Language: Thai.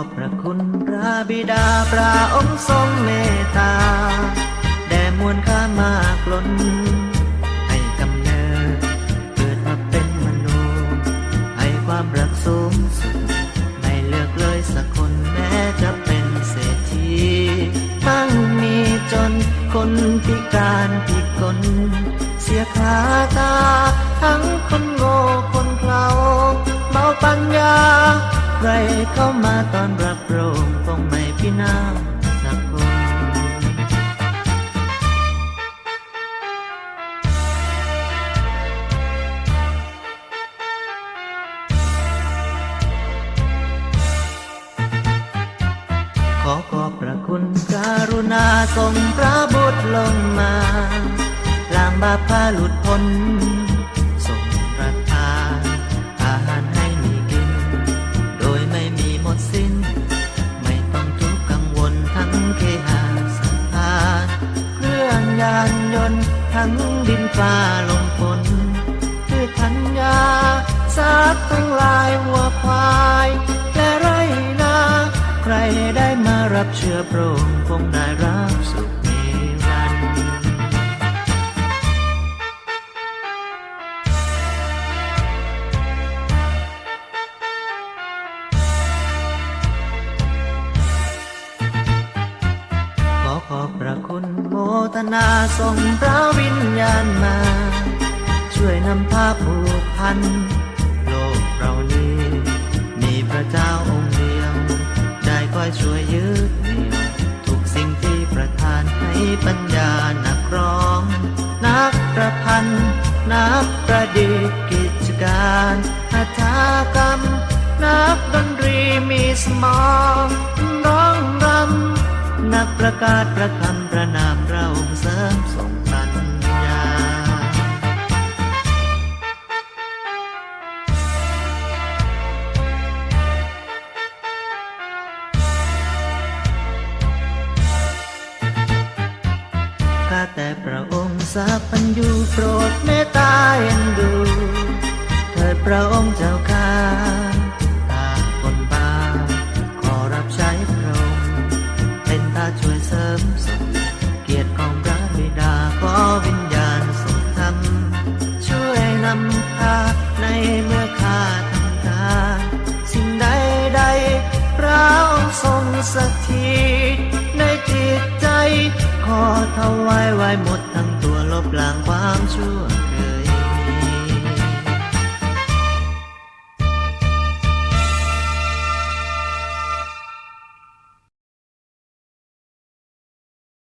บิดาพระองค์ทรงเมตตา แด่มวลข้ามากล้น ให้กำเนิดเกิดมาเป็นมนุษย์ ให้ความรักสูงสุด ไม่เลือกเลยสักคนแม้จะเป็นเศรษฐีทั้งมีจนคนพิการพิกลเสียขาตา ทั้งคนโง่คนเขลาเมาปัญญา ใครเข้ามาตอนรับโรงคงไม่พินาศสักคนขอขอบพระคุณการุณาทรงพระบุตรลงมาล้างบาปพาหลุดพ้น ทั้งดินฟ้าลมฝนพืชธัญญาสัตว์ทั้งลายวัวควายและไรนา ใครได้มารับเชื้อโปร่งคงได้รับสุข ขอขอบพระคุณโมทนาส่งพระวิญญาณมา ช่วยนำพาผูกพัน โลกเรานี้ มีพระเจ้าองค์เดียว ได้คอยช่วยยืดเหนี่ยวทุกสิ่งที่ประทานให้ปัญญานักร้อง นักประพันธ์นักประดิษฐ์กิจการหัตถกรรม นักดนตรีมีสมอง ประกาศประคำประนามเราเสริมส่งปัญญา ข้าแต่พระองค์สัพพัญญูโปรดเมตตาเอ็นดู เถิดพระองค์เจ้าข้าาในเมื่อข้าทำการสิ่งใดใดๆพระองค์ทรงสถิตในจิตใจ ขอถวายไว้หมดทั้งตัวลบล้างความชั่วเกย